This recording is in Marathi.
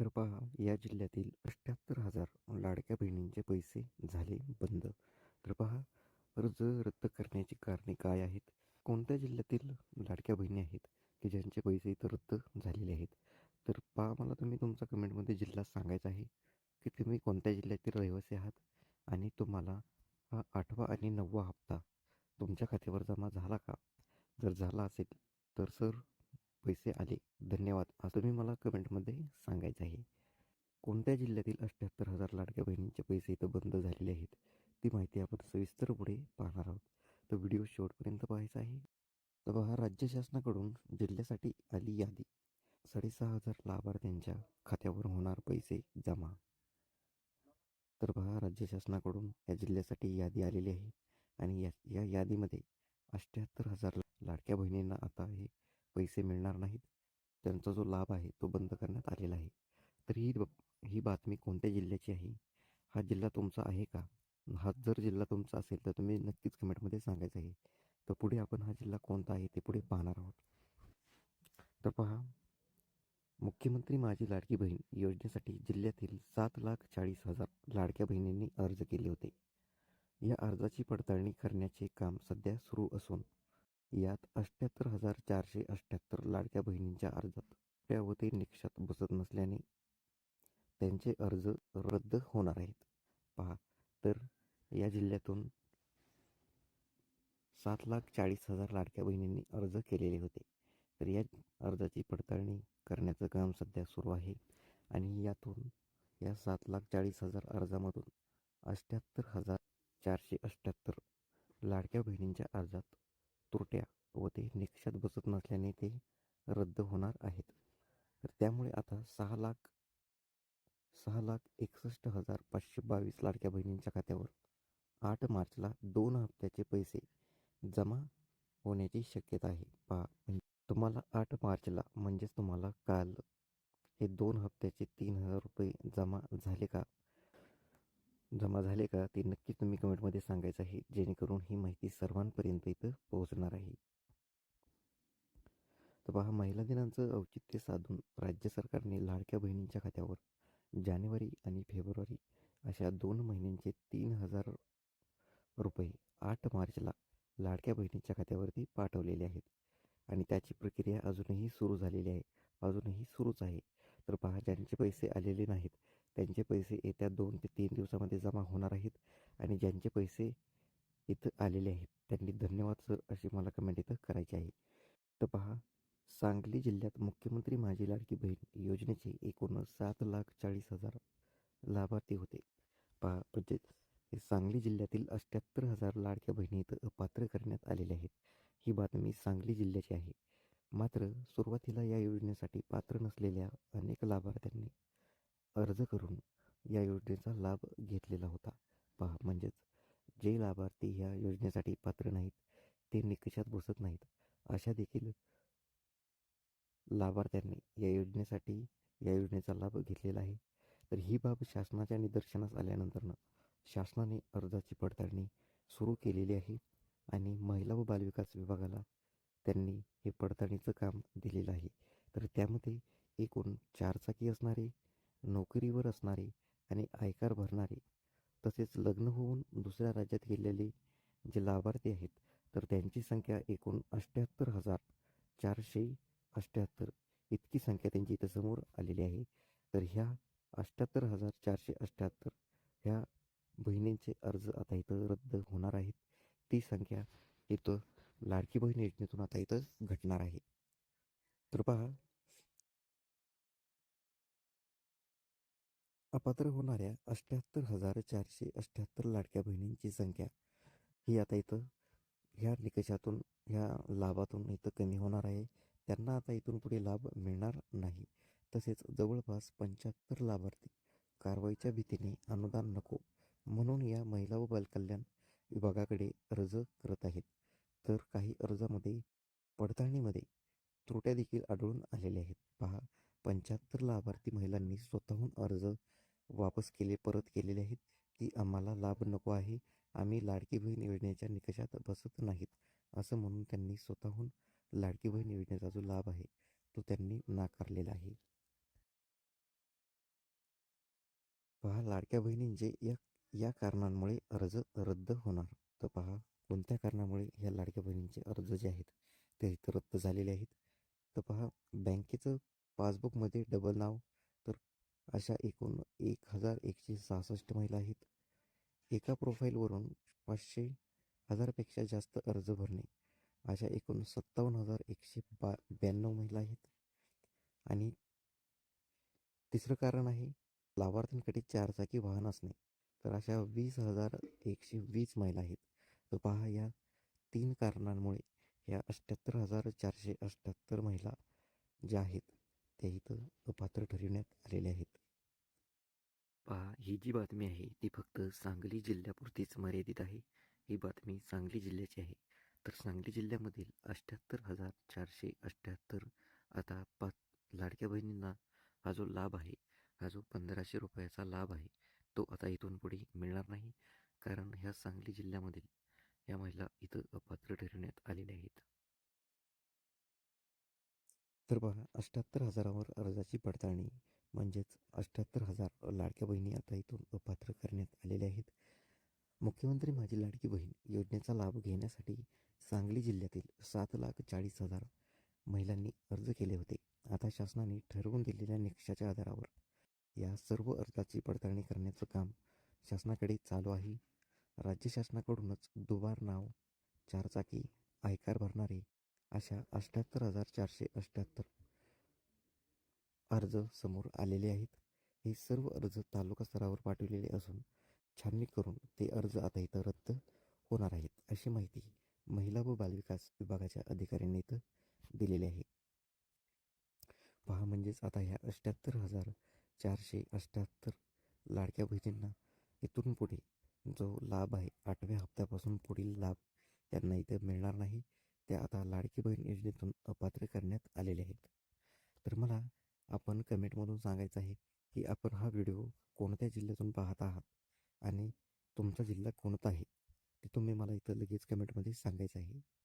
तर पहा या जिल्ह्यातील अठ्ठ्याहत्तर हजार लाडक्या बहिणींचे पैसे झाले बंद. तर पहा अर्ज रद्द करण्याची कारणे काय आहेत? कोणत्या जिल्ह्यातील लाडक्या बहिणी आहेत की ज्यांचे पैसे इथं रद्द झालेले आहेत? तर पहा मला तुम्ही तुमचा कमेंटमध्ये जिल्हा सांगायचा आहे की तुम्ही कोणत्या जिल्ह्यातील रहिवासी आहात? आणि तुम्हाला हा आठवा आणि नववा हप्ता तुमच्या खात्यावर जमा झाला का? जर झाला असेल तर सर पैसे आले. धन्यवाद. असं तुम्ही मला कमेंटमध्ये सांगायचं आहे. कोणत्या जिल्ह्यातील अठ्ठ्याहत्तर हजार लाडक्या बहिणींचे पैसे इथं बंद झालेले आहेत? ती माहिती आपण सविस्तर पुढे पाहणार आहोत. तर व्हिडिओ शेवटपर्यंत पाहायचा आहे. तर पहा राज्य शासनाकडून जिल्ह्यासाठी आली यादी. साडेसहा हजार लाभार्थ्यांच्या खात्यावर होणार पैसे जमा. तर पहा राज्य शासनाकडून या जिल्ह्यासाठी यादी आलेली आहे. आणि या या यादीमध्ये अठ्ठ्याहत्तर हजार लाडक्या बहिणींना आता हे पैसे मिळणार नाहीत. त्यांचा जो लाभ आहे तो बंद करण्यात आलेला आहे. तर ही ही बातमी कोणत्या जिल्ह्याची आहे? हा जिल्हा तुमचा आहे का? हा जर जिल्हा तुमचा असेल तर तुम्ही नक्कीच कमेंटमध्ये सांगायचं आहे. तर पुढे आपण हा जिल्हा कोणता आहे ते पुढे पाहणार आहोत. तर पहा मुख्यमंत्री माझी लाडकी बहीण योजनेसाठी जिल्ह्यातील सात लाख चाळीस हजार लाडक्या बहिणींनी अर्ज केले होते. या अर्जाची पडताळणी करण्याचे काम सध्या सुरू असून यात अठ्ठ्याहत्तर हजार चारशे अठ्ठ्याहत्तर लाडक्या बहिणींच्या अर्जात व निकषात बसत नसल्याने त्यांचे अर्ज रद्द होणार आहेत. पहा तर या जिल्ह्यातून सात लाख चाळीस हजार लाडक्या बहिणींनी अर्ज केलेले होते. तर या अर्जाची पडताळणी करण्याचं काम सध्या सुरू आहे आणि यातून या सात लाख चाळीस हजार अर्जामधून अठ्ठ्याहत्तर हजार चारशे अठ्ठ्याहत्तर लाडक्या बहिणींच्या अर्जात त्रुट्या व ते निकषात बसत नसल्याने ते रद्द होणार आहेत. तर त्यामुळे आता सहा लाख सहा लाख एकसष्ट हजार पाचशे बावीस लाडक्या बहिणींच्या खात्यावर आठ मार्चला दोन हप्त्याचे पैसे जमा होण्याची शक्यता आहे. पहा म्हणजे तुम्हाला आठ मार्चला म्हणजेच तुम्हाला काल हे दोन हप्त्याचे तीन हजार रुपये जमा झाले का? जमा झाले का? ते नक्कीच तुम्ही कमेंटमध्ये सांगायचं आहे जेणेकरून ही माहिती सर्वांपर्यंत इथं पोहोचणार आहे. तर पहा महिला दिनाचं औचित्य साधून राज्य सरकारने लाडक्या बहिणींच्या खात्यावर जानेवारी आणि फेब्रुवारी अशा दोन महिन्यांचे तीन हजार रुपये आठ मार्चला लाडक्या बहिणीच्या खात्यावरती पाठवलेले आहेत. आणि त्याची प्रक्रिया अजूनही सुरू झालेली आहे. अजूनही सुरूच आहे. तर पहा ज्यांचे पैसे आलेले नाहीत त्यांचे पैसे येत्या दोन ते तीन दिवसामध्ये जमा होणार आहेत आणि ज्यांचे पैसे इथं आलेले आहेत त्यांनी धन्यवाद सर अशी मला कमेंट इथं करायची आहे. तर पहा सांगली जिल्ह्यात मुख्यमंत्री माझी लाडकी बहीण योजनेचे एकूण सात लाख चाळीस हजार लाभार्थी होते. पहा म्हणजे सांगली जिल्ह्यातील अठ्ठ्याहत्तर हजार लाडक्या बहिणी इथं अपात्र करण्यात आलेल्या आहेत. ही बातमी सांगली जिल्ह्याची आहे. मात्र सुरुवातीला या योजनेसाठी पात्र नसलेल्या अनेक लाभार्थ्यांनी अर्ज करून या योजनेचा लाभ घेतलेला होता. पहा म्हणजेच जे लाभार्थी ह्या योजनेसाठी पात्र नाहीत ते निकषात बसत नाहीत अशा देखील लाभार्थ्यांनी या योजनेसाठी या योजनेचा लाभ घेतलेला आहे. तर ही बाब शासनाच्या निदर्शनास आल्यानंतरनं शासनाने अर्जाची पडताळणी सुरू केलेली आहे आणि महिला व बालविकास विभागाला त्यांनी हे पडताळणीचं काम दिलेलं आहे. तर त्यामध्ये एकूण चारचाकी असणारे नोकरीवर असणारे आणि आयकर भरणारे तसेच लग्न होऊन दुसऱ्या राज्यात गेलेले जे लाभार्थी आहेत तर त्यांची संख्या एकूण अठ्ठ्याहत्तर हजार चारशे अठ्ठ्याहत्तर इतकी संख्या त्यांची इथं समोर आलेली आहे. तर ह्या अठ्ठ्याहत्तर हजार चारशे अठ्ठ्याहत्तर ह्या बहिणींचे अर्ज आता इथं रद्द होणार आहेत. ती संख्या इथं लाडकी बहीण योजनेतून आता इथं घटणार आहे. तर पहा अपात्र होणाऱ्या अठ्ठ्याहत्तर हजार चारशे अठ्ठ्याहत्तर लाडक्या बहिणींची संख्या ही आता इथं ह्या निकषातून ह्या लाभातून इथं कमी होणार आहे. त्यांना आता इथून पुढे लाभ मिळणार नाही. तसेच जवळपास पंच्याहत्तर लाभार्थी कारवाईच्या भीतीने अनुदान नको म्हणून या महिला व बालकल्याण विभागाकडे अर्ज करत आहेत. तर काही अर्जामध्ये पडताळणीमध्ये त्रुट्या देखील आढळून आलेल्या आहेत. पहा पंच्याहत्तर लाभार्थी महिलांनी स्वतःहून अर्ज वापस केले परत केलेले आहेत की आम्हाला लाभ नको आहे. आम्ही लाडकी बहीण योजनेच्या निकषात बसत नाहीत असं म्हणून त्यांनी स्वतःहून लाडकी बहीण योजनेचा जो लाभ आहे तो त्यांनी नाकारलेला आहे. पहा लाडक्या बहिणींचे या या कारणांमुळे अर्ज रद्द होणार. तर पहा कोणत्या कारणामुळे ह्या लाडक्या बहिणींचे अर्ज जे आहेत ते इथं रद्द झालेले आहेत? तर पहा बँकेचं पासबुकमध्ये डबल नाव तर अशा एकूण एक हजार एकशे सहासष्ट महिला आहेत. एका प्रोफाईलवरून पाचशे हजारपेक्षा जास्त अर्ज भरणे. अशा एकूण सत्तावन्न हजार एकशे बा ब्याण्णव महिला आहेत. आणि तिसरं कारण आहे लाभार्थ्यांकडे चारचाकी वाहन असणे. तर अशा वीस हजार एकशे वीस महिला आहेत. तर पहा या तीन कारणांमुळे या अठ्ठ्याहत्तर हजार चारशे अठ्ठ्याहत्तर महिला ज्या आहेत त्या इथं अपात्र ठरविण्यात आलेल्या आहेत. ही जी बातमी आहे ती फक्त सांगली जिल्ह्यापुरतीच मर्यादित आहे. ही बातमी सांगली जिल्ह्याची आहे. तर सांगली जिल्ह्यामधील अठ्ठ्याहत्तर हजार चारशे अठ्ठ्याहत्तर आता पाच लाडक्या बहिणींना हा जो लाभ आहे हा जो पंधराशे रुपयाचा लाभ आहे तो आता इथून पुढे मिळणार नाही. कारण ह्या सांगली जिल्ह्यामधील या महिला इथं अपात्र ठरवण्यात आलेल्या आहेत. तर पहा अठ्ठ्याहत्तर हजारावर अर्जाची पडताळणी म्हणजेच अठ्ठ्याहत्तर हजार लाडक्या बहिणी आता इथून अपात्र करण्यात आलेल्या आहेत. मुख्यमंत्री माझी लाडकी बहीण योजनेचा लाभ घेण्यासाठी सांगली जिल्ह्यातील सात लाख चाळीस हजार महिलांनी अर्ज केले होते. आता शासनाने ठरवून दिलेल्या निकषाच्या आधारावर या सर्व अर्जाची पडताळणी करण्याचं काम शासनाकडे चालू आहे. राज्य शासनाकडूनच दुबार नाव चारचाकी आयकार भरणारे अशा अठ्ठ्याहत्तर हजार चारशे अठ्ठ्याहत्तर अर्ज समोर आलेले आहेत. हे सर्व अर्ज तालुका स्तरावर पाठवलेले असून छाननी करून ते अर्ज आता इथं रद्द होणार आहेत अशी माहिती महिला व बालविकास विभागाच्या अधिकाऱ्यांनी इथं दिलेली आहे. पहा म्हणजेच आता ह्या अष्ट्याहत्तर हजार चारशे अष्ट्याहत्तर लाडक्या बहिणींना इथून पुढे जो लाभ आहे आठव्या हप्त्यापासून पुढील लाभ त्यांना इथं मिळणार नाही ते आता लाडकी बहीण योजनेतून अपात्र करण्यात आलेले आहेत. तर मला आपण कमेंटमधून सांगायचं आहे की आपण हा व्हिडिओ कोणत्या जिल्ह्यातून पाहत आहात आणि तुमचा जिल्हा कोणता आहे ते तुम्ही मला इथं लगेच कमेंटमध्ये सांगायचं आहे.